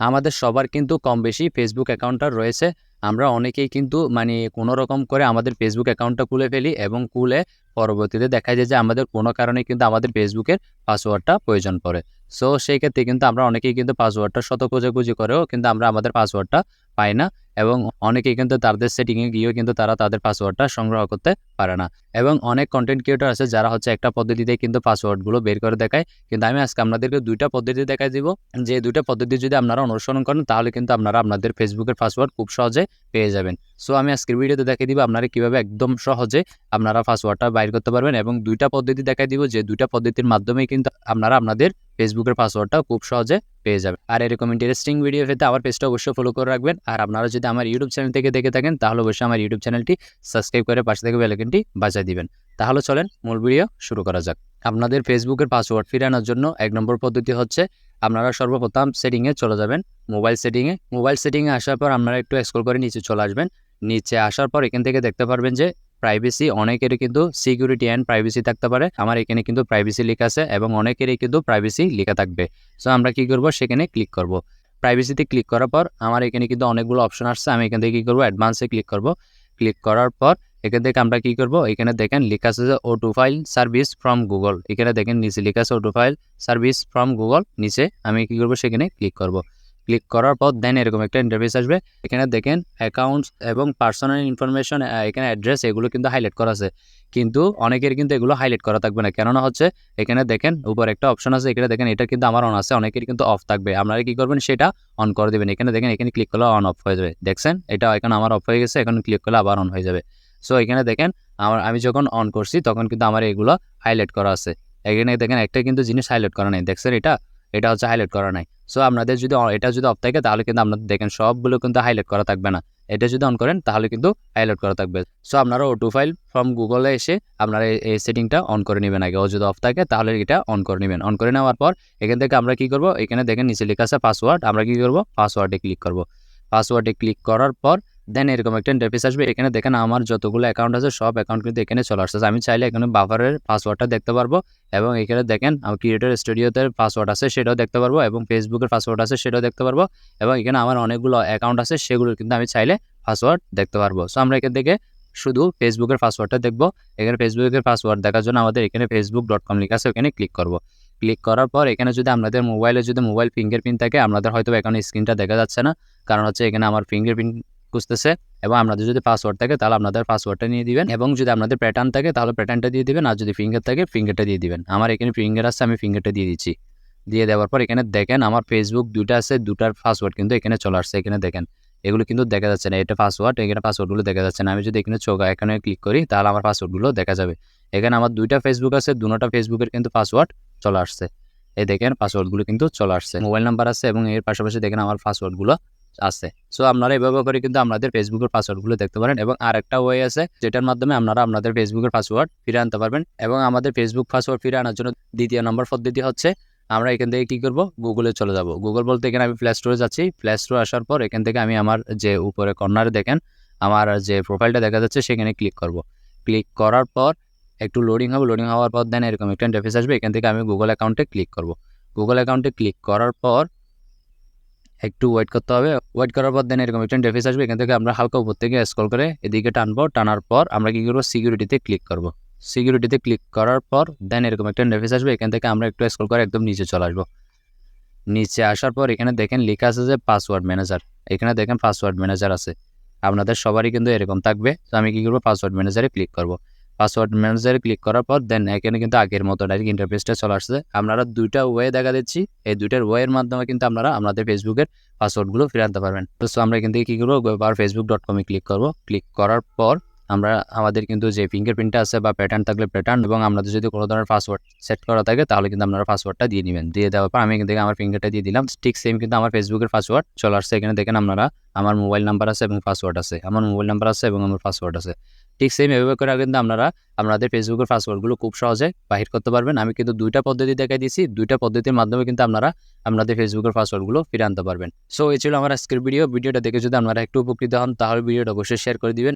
আমাদের সবার কিন্তু কম বেশি ফেসবুক অ্যাকাউন্টটা রয়েছে। আমরা অনেকেই কিন্তু মানে কোনো রকম করে আমাদের ফেসবুক অ্যাকাউন্টটা খুলে ফেলি এবং খুলে পরবর্তীতে দেখা যায় যে আমাদের কোনো কারণে কিন্তু আমাদের ফেসবুকের পাসওয়ার্ডটা প্রয়োজন পড়ে। সো সেই ক্ষেত্রে কিন্তু আমরা অনেকেই কিন্তু পাসওয়ার্ডটা শত খোঁজাখুঁজি করেও কিন্তু আমরা আমাদের পাসওয়ার্ডটা পাই না এবং অনেকেই কিন্তু তাদের সেটিংয়ে গিয়েও কিন্তু তারা তাদের পাসওয়ার্ডটা সংগ্রহ করতে পারে না। এবং অনেক কন্টেন্ট ক্রিয়েটর আছে যারা হচ্ছে একটা পদ্ধতিতে কিন্তু পাসওয়ার্ডগুলো বের করে দেখায়। কিন্তু আমি আজকে আপনাদেরকে দুইটা পদ্ধতি দেখাই দিব। যে দুইটা পদ্ধতি যদি আপনারা অনুসরণ করেন তাহলে কিন্তু আপনারা আপনাদের ফেসবুকের পাসওয়ার্ড খুব সহজে পেয়ে যাবেন। সো আমি আজকের ভিডিওতে দেখিয়ে দিব আপনারা কীভাবে একদম সহজে আপনারা পাসওয়ার্ডটা বাইর করতে পারবেন এবং দুইটা পদ্ধতি দেখাই দিব যে দুইটা পদ্ধতির মাধ্যমে কিন্তু আপনারা আপনাদের ফেসবুকের পাসওয়ার্ডটা খুব সহজে পেয়ে যাবেন। আর এরকম ইন্টারেস্টিং ভিডিও পেতে আমার পেজটা অবশ্যই ফলো করে রাখবেন। আর আপনারা যদি আমার ইউটিউব চ্যানেল থেকে দেখে থাকেন, তাহলে অবশ্যই আমার ইউটিউব চ্যানেলটি সাবস্ক্রাইব করে পাশে থেকে বেলাইকনটি বাজায় দিবেন। তাহলে চলেন মূল ভিডিও শুরু করা যাক। আপনাদের ফেসবুকের পাসওয়ার্ড ফিরানোর জন্য এক নম্বর পদ্ধতি হচ্ছে আপনারা সর্বপ্রথম সেটিংয়ে চলে যাবেন মোবাইল সেটিংয়ে মোবাইল সেটিংয়ে আসার পর আপনারা একটু স্ক্রল করে নিচে চলে আসবেন। নিচে আসার পর এখান থেকে দেখতে পারবেন যে প্রাইভেসি অনেকেরই কিন্তু সিকিউরিটি অ্যান্ড প্রাইভেসি থাকতে পারে। আমার এখানে কিন্তু প্রাইভেসি লেখা আছে এবং অনেকেরই কিন্তু প্রাইভেসি লেখা থাকবে। সো আমরা কি করব? সেখানে ক্লিক করব। প্রাইভেসিতে ক্লিক করার পর আমার এখানে কিন্তু অনেকগুলো অপশন আসছে। আমি এখান থেকে কী করব? অ্যাডভান্সে ক্লিক করব। ক্লিক করার পর এখান থেকে আমরা কি করব? এখানে দেখেন লেখা আছে যে O two file service from Google এখানে দেখেন নিচে লেখা আছে O two file service from Google নিচে আমি কি করব? সেখানে ক্লিক করব। ক্লিক করার পর দেন এরকম একটা ইন্টারফেস আসবে। এখানে দেখেন অ্যাকাউন্টস এবং পার্সোনাল ইনফরমেশন এখানে অ্যাড্রেস এগুলো কিন্তু হাইলাইট করা আছে। কিন্তু অনেকের কিন্তু এগুলো হাইলাইট করা থাকবে না। কেননা হচ্ছে এখানে দেখেন উপর একটা অপশন আছে। এখানে দেখেন এটা কিন্তু আমার অন আছে। অনেকের কিন্তু অফ থাকবে। আপনারা কি করবেন? সেটা অন করে দেবেন। এখানে দেখেন, এখানে ক্লিক করলে অন অফ হয়ে যাবে। দেখছেন? এটা এখানে আমার অফ হয়ে গেছে। এখন ক্লিক করলে আবার অন হয়ে যাবে। সো এখানে দেখেন, আমার, আমি যখন অন করছি, তখন কিন্তু আমার এগুলো হাইলাইট করা আছে। এখানে দেখেন, একটা কিন্তু জিনিস হাইলাইট করা নাই। দেখছেন এটা? এটা হচ্ছে হাইলাইট করা নাই। সো আপনাদের যদি এটা যদি অফ থাকে, তাহলে কিন্তু আপনাদের, দেখেন, সবগুলো কিন্তু হাইলাইট করা থাকবে না। এটা যদি অন করেন, তাহলে কিন্তু হাইলাইট করা থাকবে। সো আপনারা ও টু ফাইল ফ্রম গুগলে এসে আপনারা এই সেটিংটা অন করে নেবেন আগে। ও যদি অফ থাকে, তাহলে এটা অন করে নেবেন। অন করে নেওয়ার পর, এখান থেকে আমরা কি করব? এখানে দেখেন, নিচে লেখা আছে পাসওয়ার্ড আমরা কি করব? পাসওয়ার্ডে ক্লিক করব। পাসওয়ার্ডে ক্লিক করার পর দেন এরকম একটা ইন্টারফেস আসবে। এখানে দেখেন আমার যতগুলো অ্যাকাউন্ট আছে, সব অ্যাকাউন্ট কিন্তু এখানে চলে আসছে আমি চাইলে এখানে বাফারের পাসওয়ার্ডটা দেখতে পারব এবং এখানে দেখেন আমার ক্রিয়েটার স্টুডিওতে পাসওয়ার্ড আছে, সেটাও দেখতে পারব এবং ফেসবুকের পাসওয়ার্ড আছে, সেটাও দেখতে পারব এবং এখানে আমার অনেকগুলো অ্যাকাউন্ট আছে সেগুলো কিন্তু আমি চাইলে পাসওয়ার্ড দেখতে পারব। সো আমরা এখান থেকে শুধু ফেসবুকের পাসওয়ার্ডটা দেখব। এখানে ফেসবুকের পাসওয়ার্ড দেখার জন্য আমাদের এখানে ফেসবুক ডট কম লেখা আছে, ওখানে ক্লিক করব। ক্লিক করার পর এখানে যদি আপনাদের মোবাইলে যদি মোবাইল ফিঙ্গারপ্রিন্ট থাকে আপনাদের হয়তো এখানে স্ক্রিনটা দেখা যাচ্ছে না। কারণ হচ্ছে এখানে আমার ফিঙ্গারপ্রিন্ট খুঁজতেছে এবং আপনাদের যদি পাসওয়ার্ড থাকে তাহলে আপনাদের পাসওয়ার্ডটা নিয়ে দিবেন এবং যদি আপনাদের প্যাটার্ন থাকে তাহলে প্যাটার্নটা দিয়ে দিবেন আর যদি ফিঙ্গার থাকে ফিঙ্গারটা দিয়ে দিবেন। আমার এখানে ফিঙ্গার আছে, আমি ফিঙ্গারটা দিয়ে দিচ্ছি। দিয়ে দেওয়ার পর এখানে দেখেন আমার ফেসবুক দুইটা আছে, দুটার পাসওয়ার্ড কিন্তু এখানে চলে আসছে, এখানে দেখেন। এগুলো কিন্তু দেখা যাচ্ছে না, এটা পাসওয়ার্ড এখানে পাসওয়ার্ডগুলো দেখা যাচ্ছে না। আমি যদি এখানে চোখ, এখানে ক্লিক করি তাহলে আমার পাসওয়ার্ডগুলো দেখা যাবে। এখানে আমার দুইটা ফেসবুক আছে দুটোটা ফেসবুকের কিন্তু পাসওয়ার্ড চলে আসছে। এই দেখেন পাসওয়ার্ডগুলো কিন্তু চলে আসছে। মোবাইল নাম্বার আছে এবং এর পাশাপাশি দেখেন আমার পাসওয়ার্ডগুলো আছে। সো আপনারা এভাবে করে কিন্তু আপনাদের ফেসবুকের পাসওয়ার্ডগুলো দেখতে পারেন এবং আরেকটা ওয়ে আছে, যেটার মাধ্যমে আপনারা আপনাদের ফেসবুকের পাসওয়ার্ড ফিরে আনতে পারবেন এবং আমাদের ফেসবুক পাসওয়ার্ড ফিরে আনার জন্য দ্বিতীয় নম্বর পদ্ধতি হচ্ছে, আমরা এখান থেকে কী করব? গুগলে চলে যাব। গুগল বলতে এখানে আমি প্লে স্টোরে যাচ্ছি। প্লে স্টোরে আসার পর এখান থেকে আমি আমার যে উপরে কর্নারে দেখেন, আমার যে প্রোফাইলটা দেখা যাচ্ছে সেখানে ক্লিক করব। ক্লিক করার পর একটু লোডিং হবে লোডিং হওয়ার পর দেন এরকম একটা ইন্টারফেস আসবে। এখান থেকে আমি গুগল অ্যাকাউন্টে ক্লিক করব। গুগল অ্যাকাউন্টে ক্লিক করার পর একটু ওয়েট করতে হবে। ওয়েট করার পর দেন এরকম একটা ইন্টারফেস আসবে, এখান থেকে আমরা হালকা উপর থেকে স্ক্রল করে এদিকে টানবো, টানার পর আমরা কি করব? সিকিউরিটিতে ক্লিক করব। সিকিউরিটিতে ক্লিক করার পর দেন এরকম একটা ইন্টারফেস আসবে, এখান থেকে আমরা একটু স্ক্রল করে একদম নিচে চলে আসব। নিচে আসার পর এখানে দেখেন লেখা আছে যে পাসওয়ার্ড ম্যানেজার এখানে দেখেন পাসওয়ার্ড ম্যানেজার আছে। আপনাদের সবারই কিন্তু এরকম থাকবে, তো আমি কি করব? পাসওয়ার্ড ম্যানেজারে ক্লিক করব। পাসওয়ার্ড ম্যানেজারে ক্লিক করার পর দেন এখানে কিন্তু আগের মতো ডাইরেক্ট ইন্টারফেসটা চলে আসছে। আপনারা দুইটা ওয়ে দেখা দিচ্ছি। এই দুইটার ওয়ের মাধ্যমে কিন্তু আপনারা আপনাদের ফেসবুকের পাসওয়ার্ডগুলো ফিরে আনতে পারবেন। তো আমরা এখান থেকে কী করব? আবার ফেসবুক ডট কমে ক্লিক করব। ক্লিক করার পর, আমরা আমাদের কিন্তু যে ফিঙ্গারপ্রিন্টটা আছে বা প্যাটার্ন থাকলে প্যাটার্ন এবং আপনাদের যদি কোনো ধরনের পাসওয়ার্ড সেট করা থাকে, তাহলে কিন্তু আপনারা পাসওয়ার্ডটা দিয়ে নেবেন দিয়ে দেওয়ার পর আমি থেকে আমার ফিঙ্গারটা দিয়ে দিলাম। ঠিক সেম কিন্তু আমার ফেসবুকের পাসওয়ার্ড চলে আসছে। এখানে দেখেন আপনারা, আমার মোবাইল নাম্বার আছে এবং পাসওয়ার্ড আছে। আমার মোবাইল নাম্বার আছে এবং আমার পাসওয়ার্ড আছে। ঠিক সেম এভাবে করে কিন্তু আপনারা আপনাদের ফেসবুকের পাসওয়ার্ডগুলো খুব সহজে বাহির করতে পারবেন। আমি কিন্তু দুইটা পদ্ধতি দেখাই দিয়েছি। দুইটা পদ্ধতির মাধ্যমে কিন্তু আপনারা আপনাদের ফেসবুকের পাসওয়ার্ডগুলো ফিরে আনতে পারবেন। সো এই ছিল আমার আজকের ভিডিও ভিডিওটা দেখে যদি আপনারা একটু উপকৃত হন, তাহলে ভিডিওটা অবশ্যই শেয়ার করে দিবেন।